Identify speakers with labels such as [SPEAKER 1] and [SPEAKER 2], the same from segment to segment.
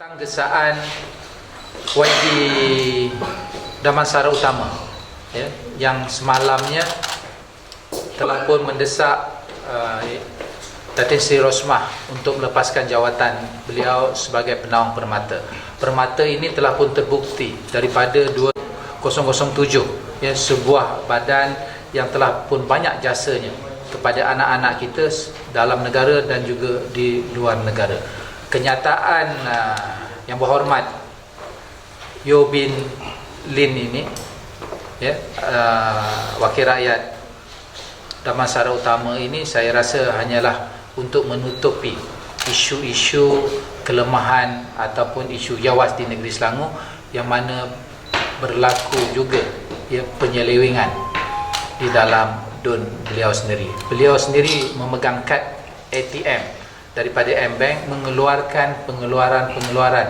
[SPEAKER 1] tentang gesaan YB Damansara Utama ya, yang semalamnya telah pun mendesak uh, Datin Sri Rosmah untuk melepaskan jawatan beliau sebagai penawang permata. Permata ini telah pun terbukti daripada 2007 ya sebuah badan yang telah pun banyak jasanya kepada anak-anak kita dalam negara dan juga di luar negara. Kenyataan uh, yang berhormat Yo bin Lin ini ya uh, wakil rakyat Damansara Utama ini saya rasa hanyalah untuk menutupi isu-isu kelemahan ataupun isu yawas di negeri Selangor yang mana berlaku juga ya penyelewengan di dalam dun beliau sendiri. Beliau sendiri memegang kad ATM daripada M-Bank mengeluarkan pengeluaran-pengeluaran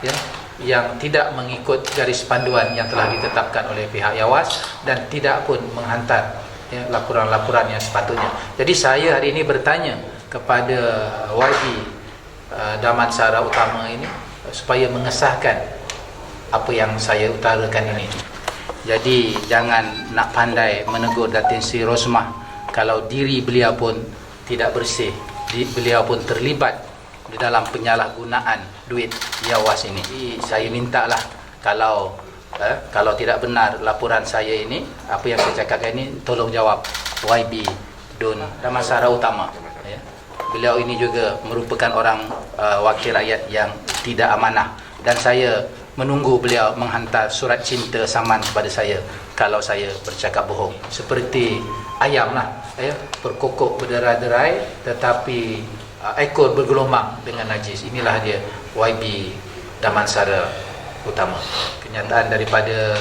[SPEAKER 1] ya yang tidak mengikut garis panduan yang telah ditetapkan oleh pihak Yawas dan tidak pun menghantar ya, laporan-laporan yang sepatutnya. Jadi saya hari ini bertanya kepada YB uh, Damansara Utama ini uh, supaya mengesahkan apa yang saya utarakan ini. Jadi jangan nak pandai menegur Datin Sri Rosmah kalau diri beliau pun tidak bersih, beliau pun terlibat di dalam penyalahgunaan duit Yawas ini. Saya mintalah kalau eh, kalau tidak benar laporan saya ini, apa yang saya cakapkan ini tolong jawab YB Don Damansara Utama. Ya. Beliau ini juga merupakan orang uh, wakil rakyat yang tidak amanah dan saya menunggu beliau menghantar surat cinta saman kepada saya kalau saya bercakap bohong. Seperti ayam lah ya berkokok berderai-derai tetapi uh, ekor bergelombang dengan najis. Inilah dia YB Damansara Utama. Kenyataan daripada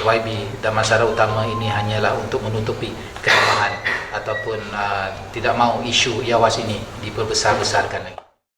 [SPEAKER 1] YB Damansara Utama ini hanyalah untuk menutupi kelemahan ataupun uh, tidak mau isu Yawas ini diperbesar-besarkan lagi